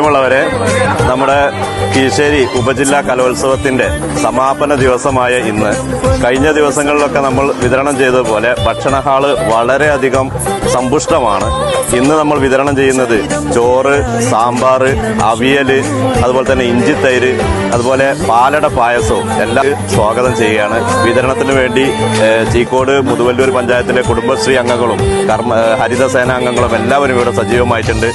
പ്രിയമുള്ളവരെ നമ്മുടെ കീശേരി ഉപജില്ലാ കലോത്സവത്തിന്റെ സമാപന ദിവസമായ ഇന്ന്. കഴിഞ്ഞ ദിവസങ്ങളിലൊക്കെ നമ്മൾ വിതരണം ചെയ്തതുപോലെ ഭക്ഷണ ഹാൾ വളരെയധികം സമ്പുഷ്ടമാണ്. ഇന്ന് നമ്മൾ വിതരണം ചെയ്യുന്നത് ചോറ് സാമ്പാർ അവിയൽ അതുപോലെ തന്നെ ഇഞ്ചിത്തൈര് അതുപോലെ പാലട പായസവും എല്ലാം സ്വാഗതം ചെയ്യുകയാണ്. വിതരണത്തിന് വേണ്ടി ചീക്കോട് മുതുവല്ലൂർ പഞ്ചായത്തിലെ കുടുംബശ്രീ അംഗങ്ങളും കർമ്മ ഹരിതസേനാംഗങ്ങളും എല്ലാവരും ഇവിടെ സജീവമായിട്ടുണ്ട്.